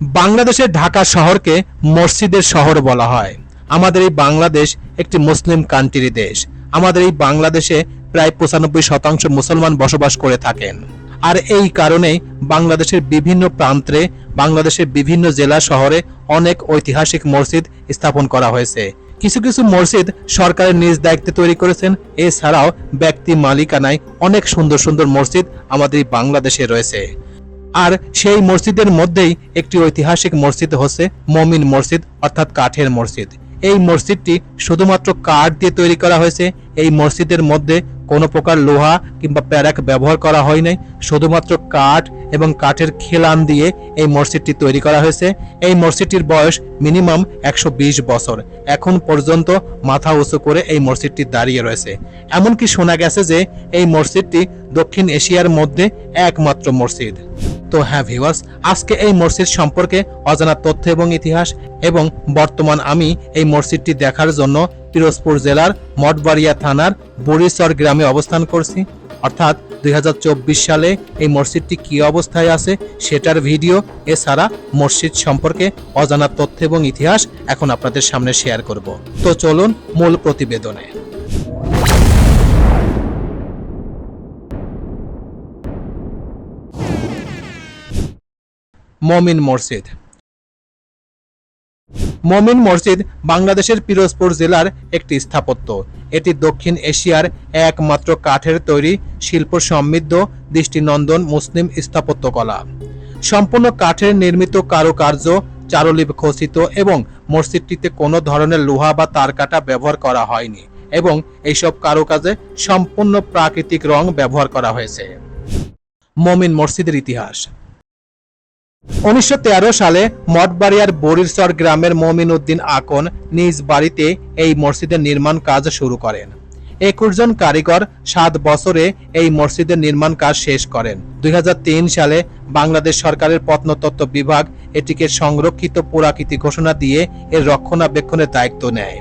বাংলাদেশের ঢাকা শহরকে মসজিদের শহর বলা হয়। আমাদের এই বাংলাদেশ একটি মুসলিম কান্ট্রি দেশ। আমাদের এই বাংলাদেশে প্রায় পঁচানব্বই শতাংশ মুসলমান বসবাস করে থাকেন। আর এই কারণেই বাংলাদেশের বিভিন্ন প্রান্তে, বাংলাদেশের বিভিন্ন জেলা শহরে অনেক ঐতিহাসিক মসজিদ স্থাপন করা হয়েছে। কিছু কিছু মসজিদ সরকারের নিজ দায়িত্বে তৈরি করেছেন। এছাড়াও ব্যক্তি মালিকানায় অনেক সুন্দর সুন্দর মসজিদ আমাদের বাংলাদেশে রয়েছে। আর সেই মসজিদের মধ্যেই একটি ঐতিহাসিক মসজিদ হচ্ছে মমিন মসজিদ, অর্থাৎ কাঠের মসজিদ। এই মসজিদটি শুধুমাত্র কাঠ দিয়ে তৈরি করা হয়েছে। এই মসজিদের মধ্যে কোনো প্রকার লোহা কিংবা প্যারাক ব্যবহার করা হয় নাই। শুধুমাত্র কাঠ এবং কাঠের খেলান দিয়ে এই মসজিদটি তৈরি করা হয়েছে। এই মসজিদটির বয়স মিনিমাম একশো বিশ বছর। এখন পর্যন্ত মাথা উঁচু করে এই মসজিদটি দাঁড়িয়ে রয়েছে। এমনকি শোনা গেছে যে এই মসজিদটি দক্ষিণ এশিয়ার মধ্যে একমাত্র মসজিদ। তো হ্যাঁ ভিউয়ার্স আজকে এই মসজিদ সম্পর্কে অজানা তথ্য এবং ইতিহাস এবং বর্তমান আমি এই মসজিদটি দেখার জন্য পিরোজপুর জেলার মঠবাড়িয়া থানার বরিসর গ্রামে অবস্থান করছি। অর্থাৎ দুই হাজার চব্বিশ সালে এই মসজিদটি কি অবস্থায় আছে সেটার ভিডিও, এছাড়া মসজিদ সম্পর্কে অজানা তথ্য এবং ইতিহাস এখন আপনাদের সামনে শেয়ার করব। তো চলুন মূল প্রতিবেদনে। মমিন মসজিদ। মমিন মসজিদ বাংলাদেশের পিরোজপুর জেলার একটি স্থাপত্য। এটি দক্ষিণ এশিয়ার একমাত্র কাঠের তৈরি, শিল্প সমৃদ্ধ, দৃষ্টিনন্দন মুসলিম স্থাপত্যকলা। সম্পূর্ণ কাঠের নির্মিত কারুকার্য, চারুলিপি খচিত এবং মসজিদটিতে কোনো ধরনের লোহা বা তারকাটা ব্যবহার করা হয়নি এবং এইসব কারুকাজে সম্পূর্ণ প্রাকৃতিক রং ব্যবহার করা হয়েছে। মমিন মসজিদের ইতিহাস। উনিশশো তেরো সালে মঠবাড়িয়ার বরিরচর গ্রামের মমিন উদ্দিন আকন নিজ বাড়িতে এই মসজিদের নির্মাণ কাজ শুরু করেন। একুশ জন কারিগর সাত বছরে এই মসজিদের নির্মাণ কাজ শেষ করেন। দুই হাজার তিন সালে বাংলাদেশ সরকারের প্রত্নতত্ত্ব বিভাগ এটিকে সংরক্ষিত পুরাকৃতি ঘোষণা দিয়ে এর রক্ষণাবেক্ষণের দায়িত্ব নেয়।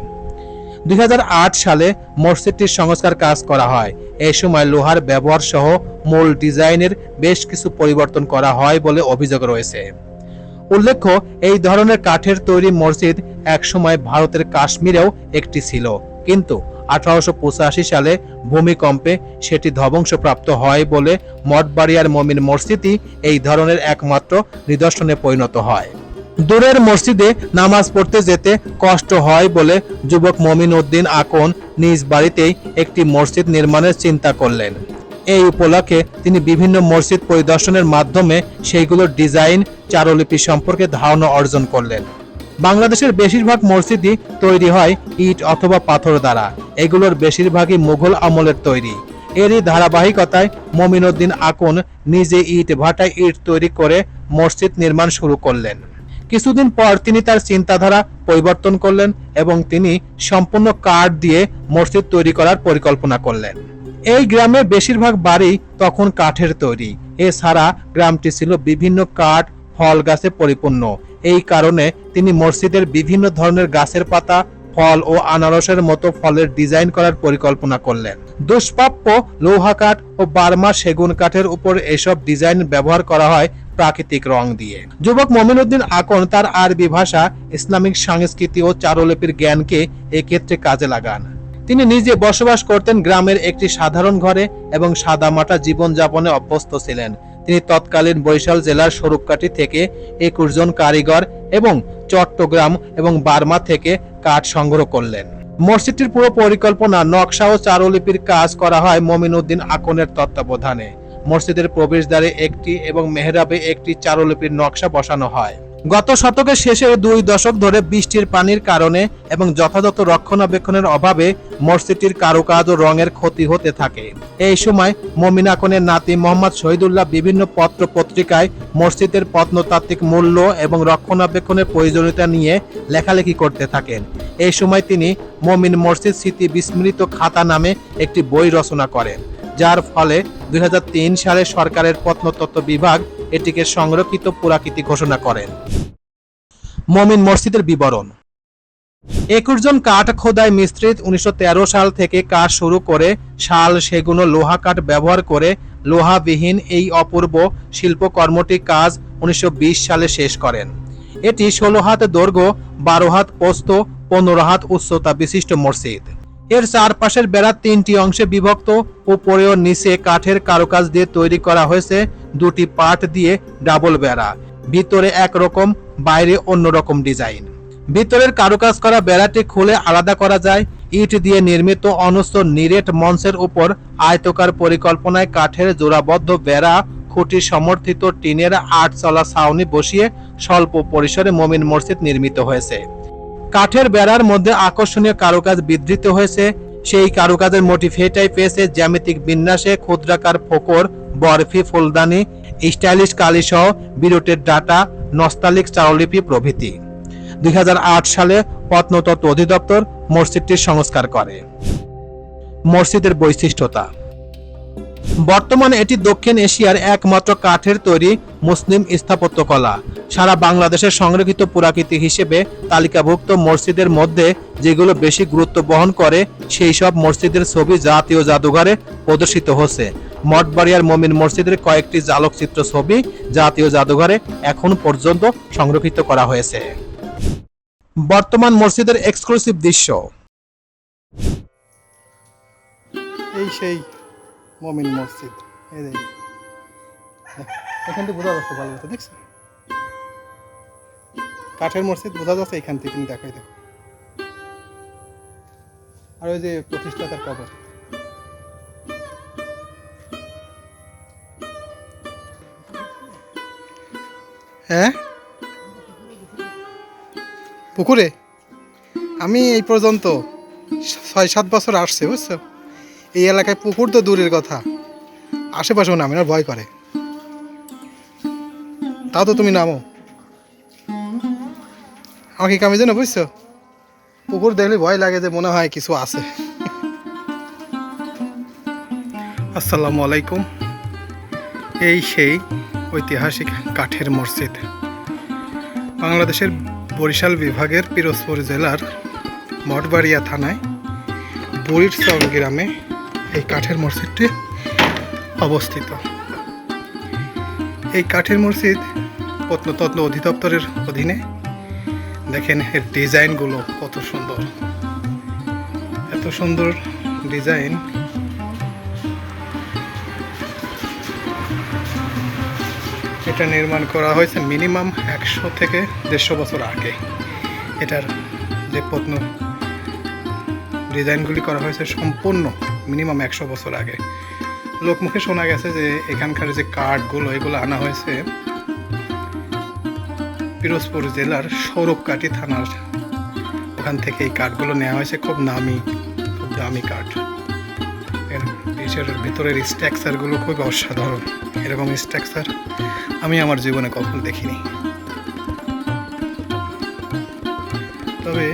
দুই হাজার আট সালে মসজিদটির সংস্কার কাজ করা হয়। এই সময় লোহার ব্যবহার সহ মূল ডিজাইনের বেশ কিছু পরিবর্তন করা হয় বলে অভিযোগ রয়েছে। উল্লেখ্য, এই ধরনের কাঠের তৈরি মসজিদ একসময় ভারতের কাশ্মীরেও একটি ছিল। কিন্তু আঠারোশো পঁচাশি সালে ভূমিকম্পে সেটি ধ্বংসপ্রাপ্ত হয় বলে মঠবাড়িয়ার মমিন মসজিদই এই ধরনের একমাত্র নিদর্শনে পরিণত হয়। দূরের মসজিদে নামাজ পড়তে যেতে কষ্ট হয় বলে যুবক মমিন উদ্দিন আকন নিজ বাড়িতেই একটি মসজিদ নির্মাণের চিন্তা করলেন। এই উপলক্ষে তিনি বিভিন্ন মসজিদ পরিদর্শনের মাধ্যমে সেইগুলোর ডিজাইন, চারুলিপি সম্পর্কে ধারণা অর্জন করলেন। বাংলাদেশের বেশিরভাগ মসজিদই তৈরি হয় ইট অথবা পাথর দ্বারা। এগুলোর বেশিরভাগই মুঘল আমলের তৈরি। এরই ধারাবাহিকতায় মমিনুদ্দিন আকন নিজে ইট ভাটায় ইট তৈরি করে মসজিদ নির্মাণ শুরু করলেন। কিছুদিন পর তিনি তার চিন্তাধারা পরিবর্তন করলেন এবং তিনি সম্পূর্ণ কাঠ দিয়ে মসজিদ তৈরি করার পরিকল্পনা করলেন। এই গ্রামের বেশিরভাগ বাড়ি তখন কাঠের তৈরি। এছাড়া গ্রামটি ছিল বিভিন্ন কাঠ, ফল গাছে পরিপূর্ণ। এই কারণে তিনি মসজিদের বিভিন্ন ধরনের গাছের পাতা, ফল ও আনারসের মতো ফলের ডিজাইন করার পরিকল্পনা করলেন। দুষ্প্রাপ্য, লৌহা কাঠ ও বার্মা সেগুন কাঠের উপর এসব ডিজাইন ব্যবহার করা হয় প্রাকৃতিক রং দিয়ে। যুবক মমিনুদ্দিন আকন তার আরবি ভাষা, ইসলামিক সংস্কৃতি ও চারুলিপির জ্ঞানকে এক্ষেত্রে কাজে লাগান। তিনি নিজে বসবাস করতেন গ্রামের একটি সাধারণ ঘরে এবং সাদামাটা জীবনযাপনে অভ্যস্ত ছিলেন। তিনি তৎকালীন বরিশাল জেলার স্বরূপকাঠি থেকে একুশ জন কারিগর এবং চট্টগ্রাম এবং বার্মা থেকে কাঠ সংগ্রহ করলেন। মসজিদটির পুরো পরিকল্পনা, নকশা ও চারুলিপির কাজ করা হয় মমিনুদ্দিন আকনের তত্ত্বাবধানে। মসজিদের প্রবেশদ্বারে একটি এবং মেহরাবে একটি চারুলিপির নকশা বসানো হয়। গত শতকের শেষের দুই দশক ধরে বৃষ্টির পানির কারণে এবং যথাযথ রক্ষণাবেক্ষণের অভাবে মসজিদটির কারুকাজ ও রঙের ক্ষতি হতে থাকে। এই সময় মমিনাকনের নাতি মোহাম্মদ শহীদুল্লাহ বিভিন্ন পত্র পত্রিকায় মসজিদের প্রত্নতাত্ত্বিক মূল্য এবং রক্ষণাবেক্ষণের প্রয়োজনীয়তা নিয়ে লেখালেখি করতে থাকেন। এই সময় তিনি মমিন মসজিদ স্মৃতি বিস্মৃত খাতা নামে একটি বই রচনা করেন। যার ফলে দুই হাজার তিন সালে সরকারের প্রত্নতত্ত্ব বিভাগ এটিকে সংরক্ষিত পুরাকৃতি ঘোষণা করেন। মমিন মসজিদের বিবরণ। একুশ জন কাঠ খোদাই মিস্ত্রি উনিশশো সাল থেকে কাজ শুরু করে শাল, সেগুন লোহা কাঠ ব্যবহার করে লোহাবিহীন এই অপূর্ব শিল্পকর্মটি কাজ উনিশশো বিশ সালে শেষ করেন। এটি ষোলো হাত দৈর্ঘ্য, বারো হাত প্রস্থ পনেরো হাত উচ্চতা বিশিষ্ট মসজিদ। এর চারপাশের বেড়া তিনটি অংশে বিভক্ত উপরে ও নিচে কাঠের কারুকাজ দিয়ে তৈরি করা হয়েছে দুটি পাট দিয়ে ডাবল বেড়া। ভিতরে একরকম, বাইরে অন্যরকম ডিজাইন। ভিতরের কারুকাজ করা বেড়াটি খুলে আলাদা করা যায়। ইট দিয়ে নির্মিত অনস্ত নিরেট মঞ্চের উপর আয়তকার পরিকল্পনায় কাঠের জোড়াবদ্ধ বেড়া, খুঁটি সমর্থিত টিনের আট চলা ছাউনি বসিয়ে স্বল্প পরিসরে মমিন মসজিদ নির্মিত হয়েছে। কাঠের বেড়ার মধ্যে আকর্ষণীয় কারুকাজ বিধৃত হয়েছে। সেই কারুকাজের মোটিভ এটাই পেয়েছে জ্যামিতিক বিন্যাসে ক্ষুদ্রাকার ফোকর, বরফি ফুলদানি, স্টাইলিশ কালিসহ বিরুটের ডাটা, নস্তালিক চারলিপি প্রভৃতি। দুই হাজার আট সালে প্রত্নতত্ত্ব অধিদপ্তর মসজিদটির সংস্কার করে। মসজিদের বৈশিষ্ট্যতা। বর্তমানে এটি দক্ষিণ এশিয়ার একমাত্র কাঠের তৈরি মুসলিম স্থাপত্যকলা। সারা বাংলাদেশের সংরক্ষিত পুরাকৃতি হিসেবে তালিকাভুক্ত মসজিদের মধ্যে যেগুলো বেশি গুরুত্ব বহন করে, সেই সব মসজিদের ছবি জাতীয় জাদুঘরে প্রদর্শিত হচ্ছে। মঠবাড়িয়ার মমিন মসজিদের কয়েকটি আলোকচিত্র ছবি জাতীয় জাদুঘরে এখন পর্যন্ত সংরক্ষিত করা হয়েছে। বর্তমান মসজিদের এক্সক্লুসিভ দৃশ্য। এই সেই মমিন মসজিদ। এই যে। এখান থেকে বোঝা যাচ্ছে ভালো মতো দেখছ? কাঠের মসজিদ বোঝা যাচ্ছে এখান থেকে, তুমি দেখাই দেখো। আর ওই যে প্রতিষ্ঠাতার কবর। হ্যাঁ? পুকুরে? আমি এই পর্যন্ত ছয় সাত বছর আসছে, বুঝছ? এই এলাকায় পুকুর তো দূরের কথা। আশেপাশেও নামে না, ভয় করে। তাও তো তুমি নামো। আমাকে কামে জানো বুঝছ? পুকুর দেখলে ভয় লাগে যে মনে হয় কিছু আছে। আসসালামু আলাইকুম। এই সেই ঐতিহাসিক কাঠের মসজিদ। বাংলাদেশের বরিশাল বিভাগের পিরোজপুর জেলার মঠবাড়িয়া থানায় বুড়ির চর গ্রামে এই কাঠের মসজিদটি অবস্থিত। এই কাঠের মসজিদ প্রত্নতত্ত্ব অধিদপ্তরের অধীনে। দেখেন এর ডিজাইনগুলো কত সুন্দর। এত সুন্দর ডিজাইন। এটা নির্মাণ করা হয়েছে মিনিমাম একশো থেকে দেড়শো বছর আগে। এটার যে প্রত্ন ডিজাইনগুলি করা হয়েছে সম্পূর্ণ মিনিমাম একশো বছর আগে। লোকমুখে শোনা গেছে যে এখানকার যে কাঠগুলো, এগুলো আনা হয়েছে পিরোজপুর জেলার সৌরভকাঠি থানার। ওখান থেকে এই কাঠগুলো নেওয়া হয়েছে, খুব নামি, খুব দামি কাঠ। দেশের ভিতরের স্ট্রাকচারগুলো খুব অসাধারণ। এরকম স্ট্রাকচার আমি আমার জীবনে কখনো দেখিনি। তবে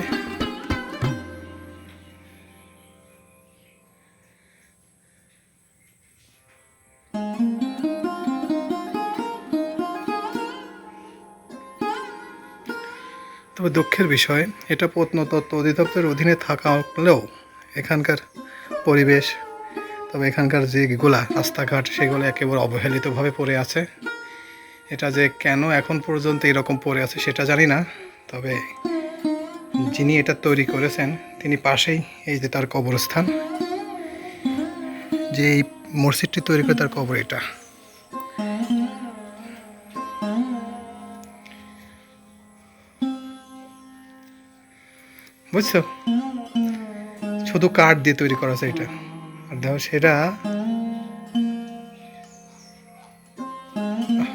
দুঃখের বিষয়, এটা প্রত্নতত্ত্ব অধিদপ্তরের অধীনে থাকা হলেও এখানকার পরিবেশ, তবে এখানকার যেগুলা রাস্তাঘাট, সেগুলো একেবারে অবহেলিতভাবে পড়ে আছে। এটা যে কেন এখন পর্যন্ত এরকম পড়ে আছে সেটা জানি না, তবে যিনি এটা তৈরি করেছেন, তিনি পাশেই এই যে তার কবরস্থান যে এই মসজিদটি তৈরি করে তার কবর এটা। বুঝছ? শুধু কাঠ দিয়ে তৈরি করা আছে এটা। আর দেখো সেটা।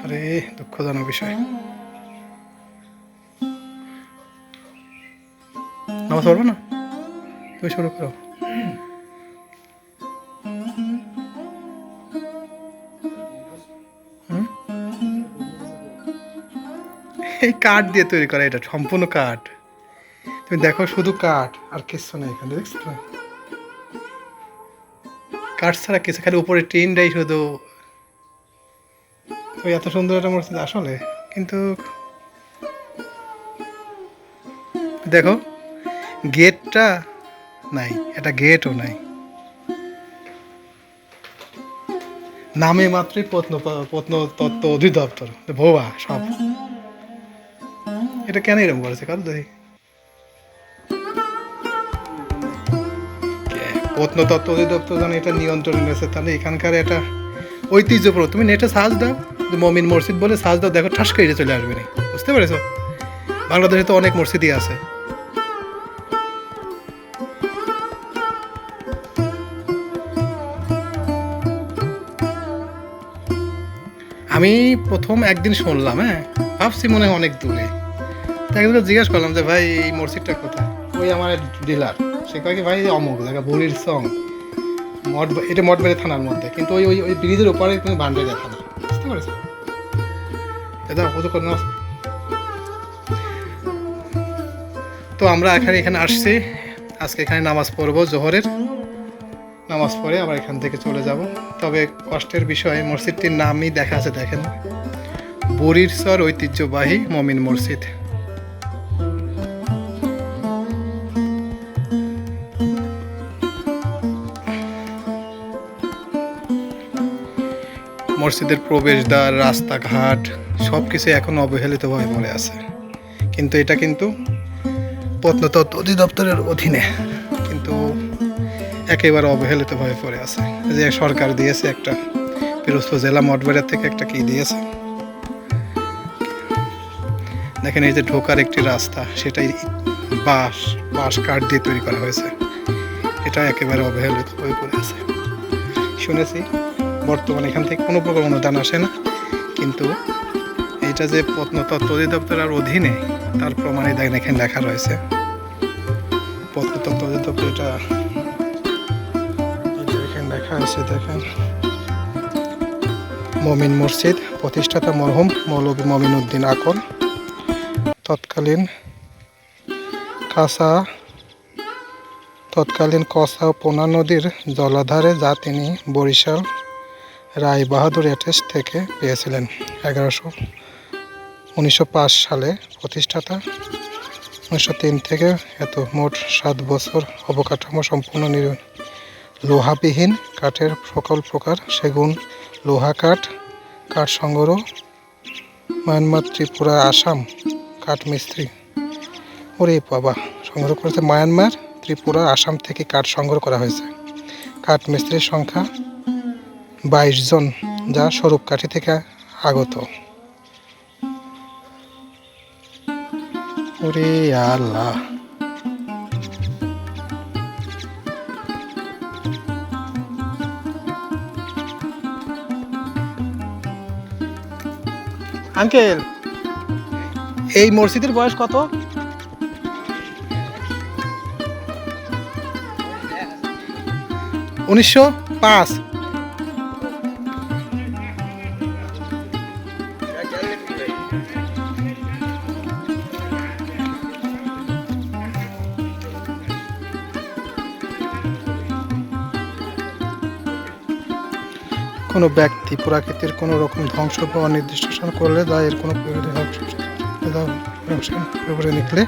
আরে, দুঃখজনক বিষয়। নামাজ পড়ব না? তুমি শুরু করো। এই কাঠ দিয়ে তৈরি করা এটা, সম্পূর্ণ কাঠ। তুমি দেখো শুধু কাঠ আর কিছু নেই এখানে, দেখছ? কাঠ ছাড়া কিছু, খালি উপরে টিনটাই শুধু। ওই এত সুন্দর একটা মসজিদ আসলে, কিন্তু দেখো, গেটটা নাই এটা গেটও নাই। নামে মাত্রই প্রত্ন প্রত্নতত্ত্ব অধিদপ্তর, ভোয়া সব। এটা কেন এরকম করেছে, কারও দেখি প্রত্নতত্ত্ব অধিদপ্তর যেন এটা নিয়ন্ত্রণে রয়েছে তাহলে এখানকার এটা ঐতিহ্যপূর্ণ তুমি নেটে সার্চ দাও মমিন মসজিদ বলে সার্চ দাও, দেখো ঠাস করে চলে আসবে না। বুঝতে পেরেছ? বাংলাদেশে তো অনেক মসজিদই আছে। আমি প্রথম একদিন শুনলাম হ্যাঁ? ভাবছি মনে হয় অনেক দূরে। তাই জিজ্ঞেস করলাম যে, ভাই, এই মসজিদটা কোথায়? ওই আমার ডিলার। সে কয় ভাই অমুক, জায়গা বুড়ির সং মঠ এটা মঠবাড়ি থানার মধ্যে। কিন্তু ওই ওই ওই ব্রিজের উপরে তুমি ভান্ডারিয়া থানা বুঝতে পেরেছ? করে তো আমরা এখানে এখানে আসছি। আজকে এখানে নামাজ পড়ব, জোহরের। নামাজ পড়ে আবার এখান থেকে চলে যাব। তবে কষ্টের বিষয়, মসজিদটির নামই দেখা আছে, দেখেন। বুড়ির সর ঐতিহ্যবাহী মমিন মসজিদ। মসজিদের প্রবেশদ্বার, রাস্তাঘাট সব কিছু এখন অবহেলিতভাবে পড়ে আছে। কিন্তু এটা কিন্তু প্রত্নতত্ত্ব অধিদপ্তরের অধীনে কিন্তু একেবারে অবহেলিতভাবে পড়ে আছে। যে সরকার দিয়েছে একটা, পিরোজপুর জেলা মঠবাড়িয়া থেকে একটা কি দিয়েছে? দেখেন এই যে ঢোকার একটি রাস্তা, সেটাই বাঁশ বাঁশ কাঠ দিয়ে তৈরি করা হয়েছে। এটা একেবারে অবহেলিত হয়ে পড়ে আছে। শুনেছি বর্তমানে এখান থেকে কোনো প্রকার অনুদান আসে না। কিন্তু এটা যে প্রত্নতত্ত্ব অধিদপ্তরের অধীনে, তার প্রমাণে দেখেন, এখানে লেখা রয়েছে। প্রত্নতত্ত্ব অধিদপ্তর এটা এখানে লেখা আছে, দেখেন। মমিন মসজিদ, প্রতিষ্ঠাতা মরহুম মৌলভী মমিন উদ্দিন আকন তৎকালীন কাসা, তৎকালীন কসা পোনা নদীর জলাধারে যা তিনি বরিশাল রায় বাহাদুর অ্যাটেস্ট থেকে পেয়েছিলেন এগারোশো উনিশশো পাঁচ সালে প্রতিষ্ঠাতা। উনিশশো তিন থেকে এত মোট সাত বছর অবকাঠামো সম্পূর্ণ লোহাবিহীন কাঠের সকল প্রকার সেগুন, লোহা কাঠ কাঠ সংগ্রহ, মায়ানমার ত্রিপুরা, আসাম কাঠ মিস্ত্রি। ওরে বাবা, সংগ্রহ করেছে মায়ানমার, ত্রিপুরা, আসাম থেকে কাঠ সংগ্রহ করা হয়েছে। কাঠ মিস্ত্রির সংখ্যা বাইশ জন যা স্বরূপকাঠি থেকে আগত। ওরে আল্লাহ। আঙ্কেল, এই মসজিদের বয়স কত? উনিশশো পাঁচ। কোনো ব্যক্তি প্রাকৃতির কোনো রকম ধ্বংস বা অনির্দিষ্ট করলে যা এর কোনো করে নিকলে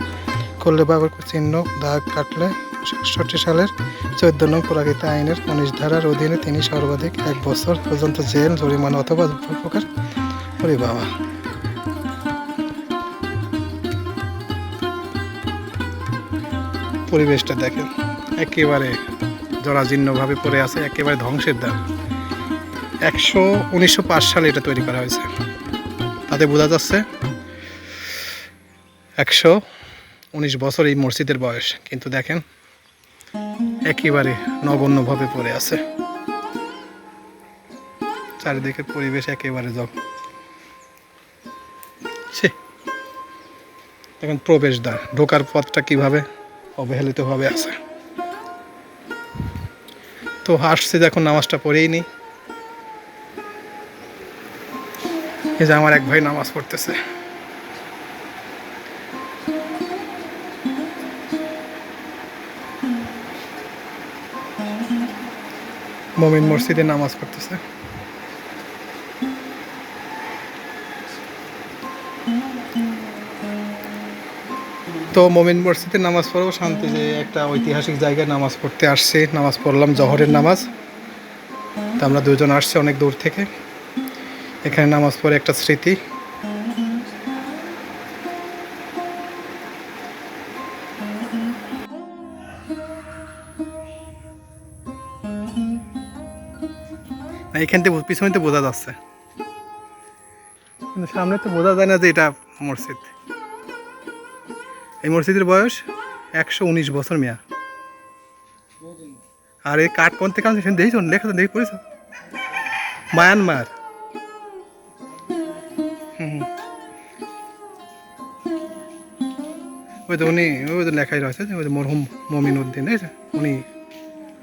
করলে বা চিহ্ন, দাগ কাটলে সাতষট্টি সালের চোদ্দ নং প্রাকৃতিক আইনের উনিশ ধারার অধীনে তিনি সর্বাধিক এক বছর পর্যন্ত জেল, জরিমানা অথবা প্রকার বাবা। পরিবেশটা দেখেন, একেবারে জরাজীর্ণভাবে পড়ে আছে, একেবারে ধ্বংসের দ্বার একশো উনিশশো সালে এটা তৈরি করা হয়েছে। তাতে বোঝা যাচ্ছে একশো উনিশ বছর এই মসজিদের বয়স। কিন্তু দেখেন, একেবারে নগণ্যভাবে পড়ে আছে। চারিদিকের পরিবেশ একেবারে জগ দেখেন প্রবেশদ্বার, ঢোকার পথটা কীভাবে অবহেলিতভাবে আছে। তো আসছে, দেখুন, নামাজটা পড়েই নি। এই যে আমার এক ভাই নামাজ পড়তেছে। মমিন মসজিদে নামাজ পড়তেছে। তো মমিন মসজিদে নামাজ পড়ব শান্তি যে একটা ঐতিহাসিক জায়গায় নামাজ পড়তে আসছে। নামাজ পড়লাম জহরের নামাজ। তো আমরা দুজন আসছি অনেক দূর থেকে। এখানে নামাজ পড়ে একটা স্মৃতি। এখান থেকে পিছনে তো বোঝা যাচ্ছে। কিন্তু সামনে তো বোঝা যায় না যে এটা মসজিদ। এই মসজিদের বয়স একশো উনিশ বছর মেয়া। আর এই কাঠ কোন থেকে আমি সেখানে দেখেছ? লেখা দেখে পড়েছ? মায়ানমার। ওই তো উনি, ওই তো লেখাই রয়েছে যে ওই মরহুম মমিন উদ্দিন দেখেছে উনি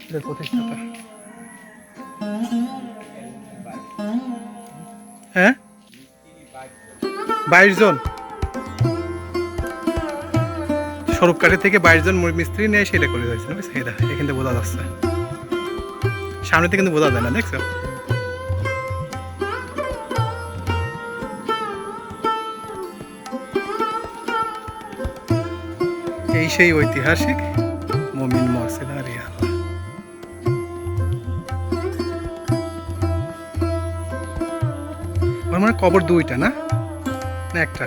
এদের প্রতিষ্ঠাতা। হ্যাঁ? বাইশ জন। স্বরূপকাঠি থেকে বাইশ জন মিস্ত্রি নিয়ে সেটা করে দিয়েছে এখান থেকে বোঝা যাচ্ছে। সামনে থেকে কিন্তু বোঝা যায় না, দেখছ? এই সেই ঐতিহাসিক মমিন মসজিদ আর ইয়া মানে কবর দুইটা না? না, একটা।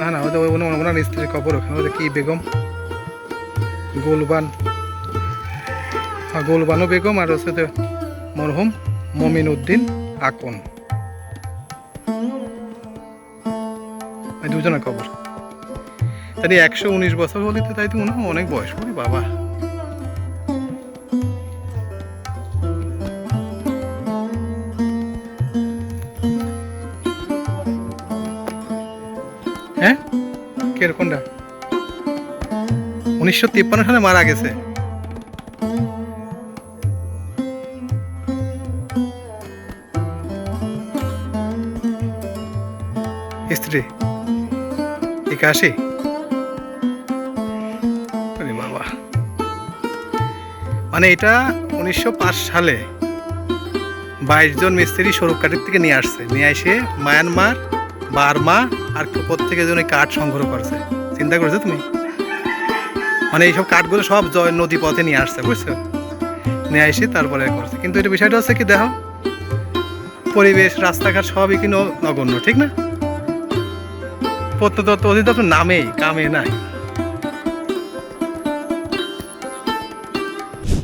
না না, ওদের ওনার স্ত্রীর কবর ওখানে। ওদের কি, বেগম? গোলবান। হ্যাঁ গোলবানু বেগম আর হচ্ছে মরহুম মমিন উদ্দিন আকন। দুজনের কবর তাই একশো উনিশ বছর হলে তো তাই তো মনে হয় অনেক বয়স ওরে বাবা। হ্যাঁ? কিরকমটা? উনিশশো তিপ্পান্ন সালে মারা গেছে। স্ত্রী? একাশি আরে বাবা। মানে এটা উনিশশো পাঁচ সালে বাইশ জন মিস্ত্রি স্বরূপকাঠির থেকে নিয়ে আসছে। নিয়ে এসে মায়ানমার, বার্মা আর প্রত্যেকে জন কাঠ সংগ্রহ করছে। চিন্তা করেছ তুমি? মানে এইসব কাঠগুলো সব জয় নদী পথে নিয়ে আসছে, বুঝছ? নিয়ে এসে তারপরে করছে। কিন্তু এটা বিষয়টা হচ্ছে কি, দেখো, পরিবেশ, রাস্তাঘাট সবই কিন্তু নগণ্য, ঠিক না? প্রত্নতত্ত্ব অধিদপ্তর নামেই, কামে নাই।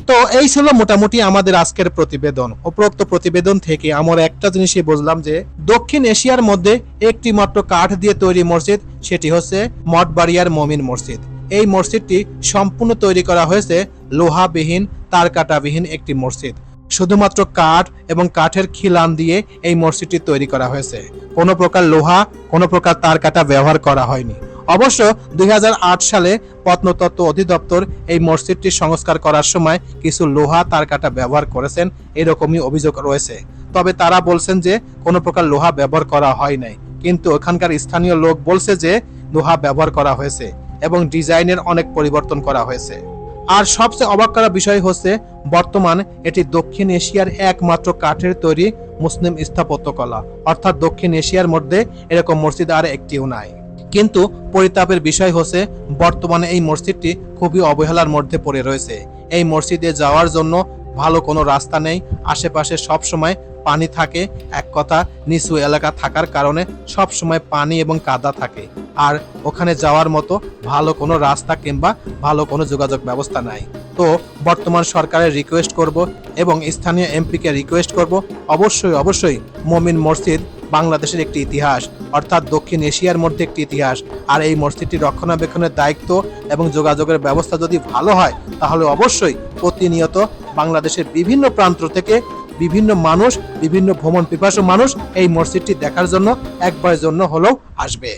তো এই ছিল মোটামুটি আমাদের আজকের প্রতিবেদন। উপরোক্ত প্রতিবেদন থেকে আমরা একটা জিনিসই বুঝলাম যে, দক্ষিণ এশিয়ার মধ্যে একটি মাত্র কাঠ দিয়ে তৈরি মসজিদ, সেটি হচ্ছে মঠবাড়িয়ার মমিন মসজিদ। এই মসজিদটি সম্পূর্ণ তৈরি করা হয়েছে লোহাবিহীন, তারকাটাবিহীন একটি মসজিদ। শুধুমাত্র কাঠ এবং কাঠের খিলান দিয়ে এই মসজিদটি তৈরি করা হয়েছে। কোনো প্রকার লোহা, কোনো প্রকার তার কাটা ব্যবহার করা হয়নি। অবশ্য দুই হাজার আট সালে প্রত্নতত্ত্ব অধিদপ্তর এই মসজিদটি সংস্কার করার সময় কিছু লোহা তার কাটা ব্যবহার করেছেন, এরকমই অভিযোগ রয়েছে। তবে তারা বলছেন যে কোনো প্রকার লোহা ব্যবহার করা হয় নাই। কিন্তু ওখানকার স্থানীয় লোক বলছে যে লোহা ব্যবহার করা হয়েছে এবং ডিজাইনের অনেক পরিবর্তন করা হয়েছে। আর সবচেয়ে অবাক করা বিষয় হচ্ছে, বর্তমান এটি দক্ষিণ এশিয়ার একমাত্র কাঠের তৈরি মুসলিম স্থাপত্যকলা। অর্থাৎ দক্ষিণ এশিয়ার মধ্যে এরকম মসজিদ আর একটিও নাই। কিন্তু পরিতাপের বিষয় হচ্ছে, বর্তমানে এই মসজিদটি খুবই অবহেলার মধ্যে পড়ে রয়েছে। এই মসজিদে যাওয়ার জন্য ভালো কোনো রাস্তা নেই। আশেপাশে সব সময় পানি থাকে, এক কথা, নিচু এলাকা থাকার কারণে সব সময় পানি এবং কাদা থাকে। আর ওখানে যাওয়ার মতো ভালো কোনো রাস্তা কিংবা ভালো কোনো যোগাযোগ ব্যবস্থা নাই। তো বর্তমান সরকারের রিকোয়েস্ট করব এবং স্থানীয় এমপিকে রিকোয়েস্ট করব, অবশ্যই অবশ্যই মমিন মসজিদ বাংলাদেশের একটি ইতিহাস, অর্থাৎ দক্ষিণ এশিয়ার মধ্যে একটি ইতিহাস। আর এই মসজিদটি রক্ষণাবেক্ষণের দায়িত্ব এবং যোগাযোগের ব্যবস্থা যদি ভালো হয়, তাহলে অবশ্যই প্রতিনিয়ত বাংলাদেশের বিভিন্ন প্রান্ত থেকে বিভিন্ন মানুষ, বিভিন্ন ভ্রমণ পিপাসু মানুষ এই মসজিদটি দেখার জন্য, একবারের জন্য হলেও আসবে।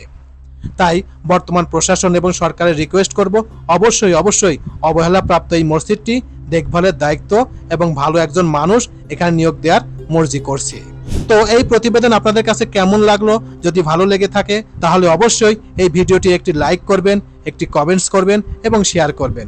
তাই বর্তমান প্রশাসন এবং সরকারের রিকোয়েস্ট করব, অবশ্যই অবশ্যই অবহেলাপ্রাপ্ত এই মসজিদটি দেখভালের দায়িত্ব এবং ভালো একজন মানুষ এখানে নিয়োগ দেওয়ার মর্জি করছে। তো এই প্রতিবেদন আপনাদের কাছে কেমন লাগল? যদি ভালো লেগে থাকে, তাহলে অবশ্যই এই ভিডিওটি একটি লাইক করবেন, একটি কমেন্টস করবেন এবং শেয়ার করবেন।